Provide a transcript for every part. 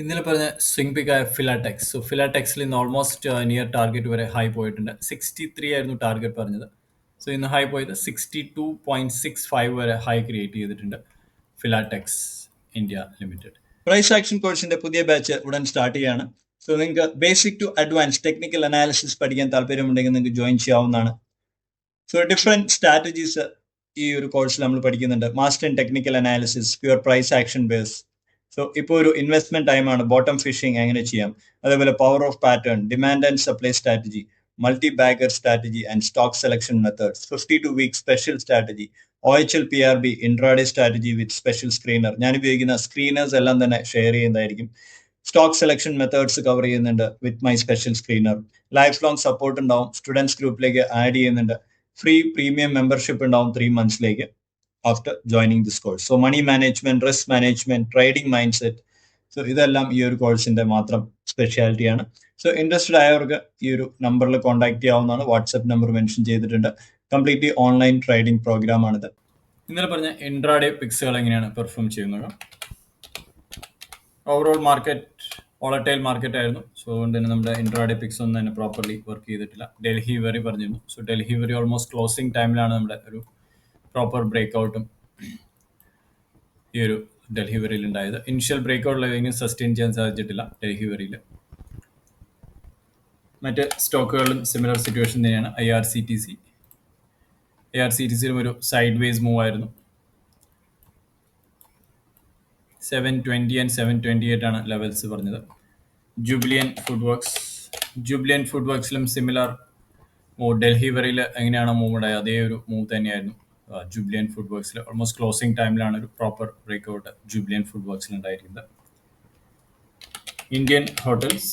ഇന്നലെ പറഞ്ഞ സ്വിംഗ് പിക്ക് ആയ ഫിലാടെക്സ്. സോ ഫിലാടെക്സിൽ ഇന്ന് ഓൾമോസ്റ്റ് നിയർ ടാർഗറ്റ് വരെ ഹൈ പോയിട്ടുണ്ട്. സിക്സ്റ്റി ത്രീ ആയിരുന്നു ടാർഗറ്റ് പറഞ്ഞത്. സോ ഇന്ന് ഹൈ പോയത് sixty two point six five വരെ ഹൈ ക്രിയേറ്റ് ചെയ്തിട്ടുണ്ട് Filatex India limited. Price action കോഴ്സിന്റെ പുതിയ ബാച്ച് ഉടൻ സ്റ്റാർട്ട് ചെയ്യാണ്. സോ നിങ്ങൾക്ക് basic to advance technical analysis പഠിക്കാൻ താല്പര്യമുണ്ടെങ്കിൽ നിങ്ങൾക്ക് ജോയിൻ ചെയ്യാവുന്നതാണ്. സോ ഡിഫറെന്റ് സ്ട്രാറ്റജീസ് ഈ ഒരു കോഴ്സിൽ നമ്മൾ പഠിക്കുന്നുണ്ട്. Master in technical analysis pure price action base so ഇപ്പോൾ ഒരു ഇൻവെസ്റ്റ്മെന്റ് ടൈമാണ് ബോട്ടം ഫിഷിംഗ് എങ്ങനെ ചെയ്യാം? അതേപോലെ power of pattern demand and supply strategy multi bagger strategy and stock selection methods fifty two week special strategy O H L P R B intraday strategy with special screener ഞാൻ ഉപയോഗിക്കുന്ന screeners എല്ലാം തന്നെ share ചെയ്യുന്നതായിരിക്കും. Stock selection methods cover ചെയ്യുന്നുണ്ട് with my special screener life long support ഉണ്ടാവും students ഗ്രൂപ്പിലേക്ക് add ചെയ്യുന്നുണ്ട്. Free premium membership ഉണ്ടാവും three മന്ത്സിലേക്ക് after joining this course so money management risk management trading mindset so ഇതെല്ലാം ഈ ഒരു കോഴ്സിന്റെ മാത്രം സ്പെഷ്യാലിറ്റിയാണ് സോ ഇൻട്രസ്റ്റഡ് ആയവർക്ക് ഈ ഒരു നമ്പറിൽ കോൺടാക്ട് ചെയ്യാവുന്നതാണ്. വാട്സ്ആപ്പ് നമ്പർ മെൻഷൻ ചെയ്തിട്ടുണ്ട്. കംപ്ലീറ്റ്ലി ഓൺലൈൻ ട്രേഡിംഗ് പ്രോഗ്രാം ആണിത് ഇന്നലെ പറഞ്ഞ ഇൻട്രാഡേ പിക്സുകൾ എങ്ങനെയാണ് പെർഫോം ചെയ്യുന്നത്? ഓവറോൾ മാർക്കറ്റ് വോളറ്റൈൽ മാർക്കറ്റ് ആയിരുന്നു. സോ അതുകൊണ്ട് തന്നെ നമ്മുടെ ഇൻട്രാഡേ പിക്സ് ഒന്നും തന്നെ പ്രോപ്പർലി വർക്ക് ചെയ്തിട്ടില്ല. ഡൽഹി വെറി പറഞ്ഞിരുന്നു. So Delhivery almost closing ടൈമിലാണ് നമ്മുടെ ഒരു പ്രോപ്പർ ബ്രേക്ക് ഔട്ടും ഈ ഒരു ഡൽഹി വരിയിൽ ഉണ്ടായത്. Initial break out levelling sustain ചെയ്യാൻ സാധിച്ചിട്ടില്ല ഡൽഹി വരിയിൽ മറ്റ് സ്റ്റോക്കുകളിലും സിമിലർ സിറ്റുവേഷൻ തന്നെയാണ് I R C T C I R C T സിയിലും ഒരു സൈഡ് വേസ് മൂവ് ആയിരുന്നു. Seven twenty and seven twenty eight ആണ് ലെവൽസ് പറഞ്ഞത്. Jubilant food works Jubilant food വർക്ക്സിലും similar ഡൽഹി വരയിൽ എങ്ങനെയാണോ മൂവ് ഉണ്ടായത് അതേ ഒരു മൂവ് തന്നെയായിരുന്നു. ജൂബിലിയൻ ഫുഡ് വർക്ക്സിൽ ഓൾമോസ്റ്റ് ക്ലോസിംഗ് ടൈമിലാണ് ഒരു proper break out Jubilant food വർക്ക്സിൽ ഉണ്ടായിരിക്കുന്നത്. Indian hotels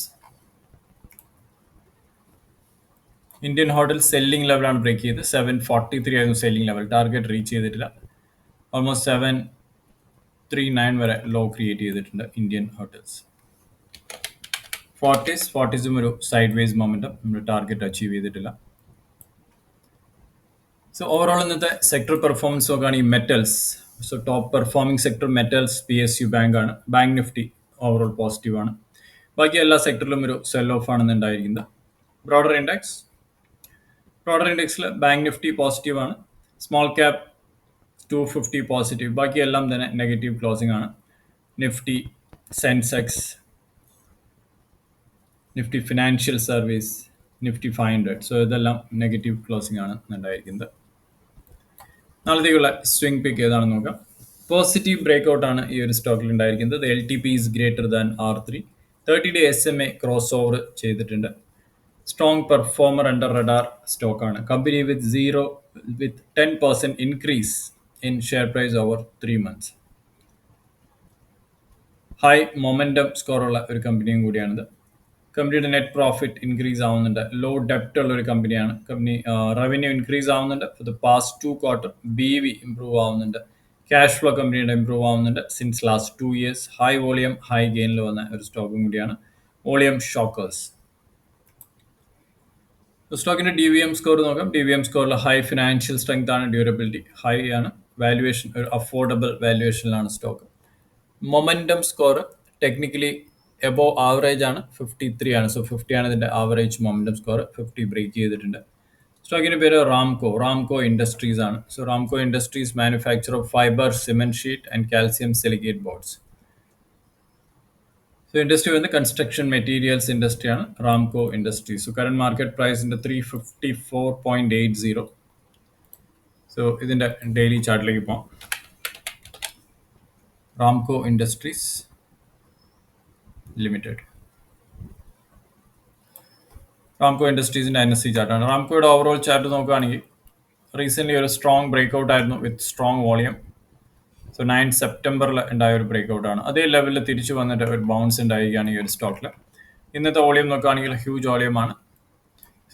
Indian hotel selling ലെവലാണ് ബ്രേക്ക് ചെയ്ത് സെവൻ ഫോർട്ടി ത്രീ ആയിരുന്നു സെല്ലിംഗ് ലെവൽ ടാർഗറ്റ് റീച്ച് ചെയ്തിട്ടില്ല. ഓൾമോസ്റ്റ് സെവൻ ത്രീ നയൻ വരെ ലോ ക്രിയേറ്റ് ചെയ്തിട്ടുണ്ട് ഇന്ത്യൻ ഹോട്ടൽസ് ഫോർട്ടീസ് ഫോർട്ടീസും ഒരു സൈഡ് വേസ് മൊമെന്റം നമ്മൾ ടാർഗറ്റ് അച്ചീവ് ചെയ്തിട്ടില്ല. സോ ഓവറോൾ ഇന്നത്തെ സെക്ടർ പെർഫോമൻസ് നോക്കുകയാണെങ്കിൽ metals so top performing sector metals P S U bank ആണ്. ബാങ്ക് നിഫ്റ്റി ഓവറോൾ പോസിറ്റീവ് ആണ്. ബാക്കി എല്ലാ സെക്ടറിലും ഒരു സെൽ ഓഫ് ആണെന്നുണ്ടായിരിക്കുന്നത് ബ്രോഡർ ഇൻഡെക്സ് ബ്രോഡർ ഇൻഡെക്സിൽ ബാങ്ക് നിഫ്റ്റി പോസിറ്റീവ് ആണ്. Small cap two fifty positive ബാക്കി എല്ലാം തന്നെ നെഗറ്റീവ് ക്ലോസിംഗ് ആണ്. Nifty Sensex Nifty financial service Nifty five hundred so ഇതെല്ലാം നെഗറ്റീവ് ക്ലോസിംഗ് ആണ് ഉണ്ടായിരിക്കുന്നത്. നാളത്തേക്കുള്ള സ്വിംഗ് പിക്ക് ഏതാണെന്ന് നോക്കാം. പോസിറ്റീവ് ബ്രേക്ക് ഔട്ട് ആണ് ഈ ഒരു സ്റ്റോക്കിൽ ഉണ്ടായിരിക്കുന്നത്. L T P is greater than R three thirty day S M A cross over ചെയ്തിട്ടുണ്ട് സ്ട്രോങ് പെർഫോമർ അണ്ടർ റഡാർ സ്റ്റോക്കാണ് company with zero with ten percent increase in share price over three months high momentum സ്കോറുള്ള ഒരു കമ്പനിയും കൂടിയാണിത്. കമ്പനിയുടെ net profit increase ആവുന്നുണ്ട്. Low ഡെപ്റ്റ് ഉള്ള ഒരു കമ്പനിയാണ് കമ്പനി റവന്യൂ ഇൻക്രീസ് ആവുന്നുണ്ട്. For the past two quarter B V improve ആവുന്നുണ്ട്. ക്യാഷ് ഫ്ലോ കമ്പനിയുടെ ഇംപ്രൂവ് ആവുന്നുണ്ട്. Since last two years high volume high ഗെയിനിൽ വന്ന ഒരു സ്റ്റോക്കും കൂടിയാണ്. വോളിയം ഷോക്കേഴ്സ് സ്റ്റോക്കിന്റെ ഡി വി എം സ്കോർ നോക്കാം. ഡി വി എം സ്കോറിൽ ഹൈ ഫിനാൻഷ്യൽ സ്ട്രെങ്ത് ആണ് ഡ്യൂറബിലിറ്റി ഹൈ ആണ്. വാല്യുവേഷൻ ഒരു affordable വാല്യുവേഷനിലാണ് stock momentum score technically above average ആണ് ഫിഫ്റ്റി ത്രീ ആണ്. സോ ഫിഫ്റ്റി ആണ് ഇതിന്റെ average momentum score fifty break ചെയ്തിട്ടുണ്ട്. സ്റ്റോക്കിന്റെ പേര് റാംകോ റാംകോ ഇൻഡസ്ട്രീസ് ആണ്. So Ramco industries manufacture of fibre cement sheet and calcium silicate boards so industry വന്ന് construction materials ഇൻഡസ്ട്രിയാണ് Ramco industry so current market പ്രൈസിന്റെ three fifty four point eight zero so ഇതിന്റെ daily ചാർട്ടിലേക്ക് പോകാം Ramco industries limited Ramco ഇൻഡസ്ട്രീസിന്റെ N S C ചാർട്ടാണ് റാംകോയുടെ overall chart നോക്കുകയാണെങ്കിൽ recently ഒരു strong break out ആയിരുന്നു with strong volume so nine സെപ്റ്റംബറിൽ ഉണ്ടായ ഒരു ബ്രേക്ക് ഔട്ടാണ് അതേ ലെവലിൽ തിരിച്ചു വന്നിട്ട് ഒരു ബൗൺസ് ഉണ്ടായിരിക്കുകയാണ് ഈ ഒരു സ്റ്റോക്കിൽ ഇന്നത്തെ വോളിയം നോക്കുകയാണെങ്കിൽ ഹ്യൂജ് വോളിയമാണ്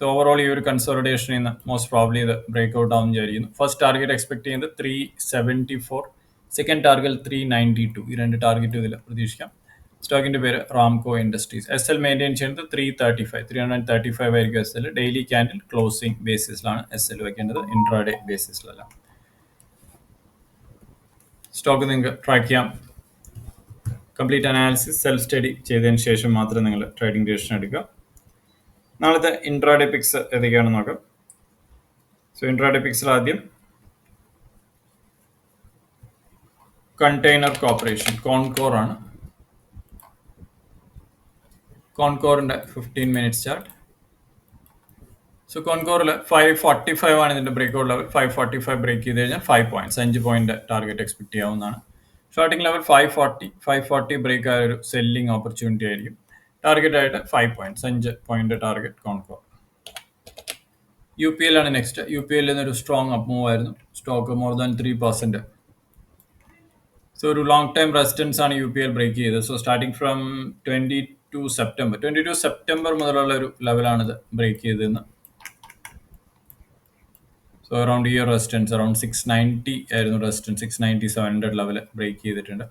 സോ ഓവറോൾ ഈ ഒരു കൺസോളിഡേഷനിൽ നിന്ന് മോസ്റ്റ് പ്രോബ്ലി ഇത് ബ്രേക്ക് ഔട്ട് ആവും വിചാരിക്കുന്നു. ഫസ്റ്റ് ടാർഗറ്റ് എക്സ്പെക്ട് ചെയ്യുന്നത് three seventy four second target three ninety two ഈ രണ്ട് ടാർഗറ്റ് ഇതിൽ പ്രതീക്ഷിക്കാം. സ്റ്റോക്കിന്റെ പേര് Ramco industries. S L maintain ചെയ്യുന്നത് three thirty five three hundred thirty five ആയിരിക്കും S L daily candle closing ബേസിസിലാണ് S L വെക്കേണ്ടത് ഇൻട്രാഡേ ബേസിസിലല്ല സ്റ്റോക്ക് നിങ്ങൾക്ക് ട്രാക്ക് ചെയ്യാം. കംപ്ലീറ്റ് അനാലിസിസ് സെൽഫ് സ്റ്റഡി ചെയ്തതിന് ശേഷം മാത്രം നിങ്ങൾ ട്രേഡിംഗ് ഡിസിഷൻ എടുക്കുക. നാളത്തെ ഇൻട്രാഡേ പിക്സ് ഏതൊക്കെയാണെന്ന് നോക്കാം. സോ ഇൻട്രാഡേ പിക്സിൽ ആദ്യം കണ്ടെയ്നർ കോർപ്പറേഷൻ കോൺകോർ ആണ്. കോൺകോറിന്റെ ഫിഫ്റ്റീൻ മിനിറ്റ്സ് ചാർട്ട് സോ കോൺകോറിൽ ഫൈവ് ഫോർട്ടി ഫൈവ് ആണ് ഇതിന്റെ breakout level five forty five break ചെയ്ത് കഴിഞ്ഞാൽ ഫൈവ് പോയിന്റ്സ് അഞ്ച് പോയിന്റ് ടാർഗറ്റ് എക്സ്പെക്ട് ചെയ്യാവുന്നതാണ്. Shorting level five forty five forty break ആയ ഒരു സെല്ലിംഗ് ഓപ്പർച്യൂണിറ്റി ആയിരിക്കും. ടാർഗറ്റ് ആയിട്ട് ഫൈവ് പോയിന്റ്സ് അഞ്ച് point target Concor U P L ആണ് നെക്സ്റ്റ് യു പി എല്ലിൽ നിന്നൊരു സ്ട്രോങ് അപ് മൂവ് ആയിരുന്നു. Stock more than three percent so ഒരു ലോങ് ടൈം റെസിസ്റ്റൻസ് ആണ് യു പി എൽ ബ്രേക്ക് ചെയ്തത്. So starting from twenty two September twenty two September മുതലുള്ള ഒരു ലെവലാണിത് ബ്രേക്ക് ചെയ്തതെന്ന്. So around year resistance around six ninety ആയിരുന്നു resistance six ninety seven hundred level break ചെയ്തിട്ടുണ്ട്.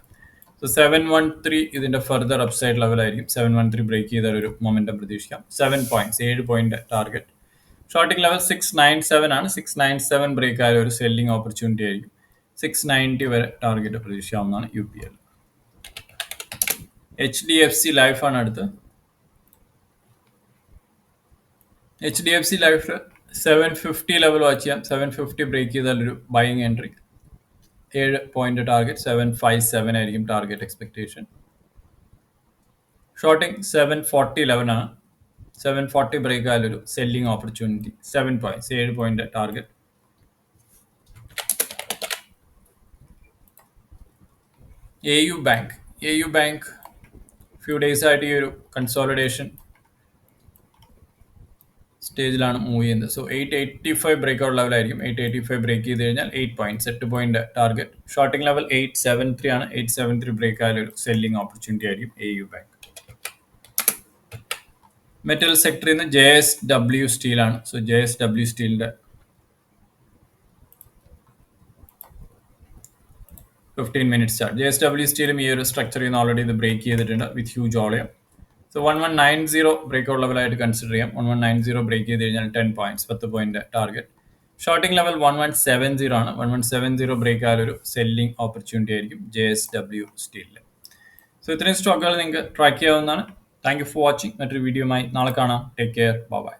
So seven one three ഇതിന്റെ further upside ലെവലായിരിക്കും seven one three break ചെയ്ത ഒരു മൊമെന്റം പ്രതീക്ഷിക്കാം. സെവൻ പോയിന്റ്സ് ഏഴ് point target shorting level six nine seven ആണ്. Six nine seven break ആയ ഒരു സെല്ലിംഗ് ഓപ്പർച്യൂണിറ്റി ആയിരിക്കും. സിക്സ് നയന്റി വരെ ടാർഗറ്റ് പ്രതീക്ഷിക്കാവുന്നതാണ് U P L H D F C ലൈഫാണ് അടുത്ത്. H D F C life seven fifty level watch ചെയ്യാം. Seven fifty break ചെയ്താൽ ഒരു ബൈങ് എൻട്രി ഏഴ് point target seven five seven ആയിരിക്കും target expectation shorting seven forty level ആണ്. Seven forty break ആയാലൊരു selling opportunity seven points ഏഴ് point target A U bank A U bank few days ആയിട്ട് ഈ ഒരു കൺസോളിഡേഷൻ സ്റ്റേജിലാണ് move ചെയ്യുന്നത്. So eight eighty five break out ലെവലായിരിക്കും eight eighty five break ചെയ്ത് കഴിഞ്ഞാൽ എയ്റ്റ് പോയിന്റ്സ് എട്ട് point target shorting level eight seven three ആണ്. Eight seven three break ആയ ഒരു സെല്ലിംഗ് ഓപ്പർച്യൂണിറ്റി ആയിരിക്കും എ യു ബാങ്ക് മെറ്റൽ സെക്ടറിൽ നിന്ന് ജെ എസ് ഡബ്ല്യു സ്റ്റീലാണ് സോ ജെ എസ് ഡബ്ല്യു സ്റ്റീലിന്റെ fifteen minutes chart J S W സ്റ്റീലും ഈ ഒരു സ്ട്രക്ചർ ചെയ്യുന്ന ഓൾറെഡി ഇത് ബ്രേക്ക് ചെയ്തിട്ടുണ്ട് with huge volume so one one nine zero break out ലെവലായിട്ട് consider ചെയ്യാം. One one nine zero break ചെയ്ത് കഴിഞ്ഞാൽ ടെൻ പോയിന്റ്സ് പത്ത് point target shorting level one one seven zero ആണ്. One one seven zero break ആയാലൊരു selling opportunity ആയിരിക്കും J S W സ്റ്റീലിൽ so ഇത്രയും സ്റ്റോക്കുകൾ നിങ്ങൾക്ക് ട്രാക്ക് ചെയ്യാവുന്നതാണ്. താങ്ക് യു ഫോർ വാച്ചിങ് മറ്റൊരു വീഡിയോയുമായി നാളെ കാണാം. Take care bye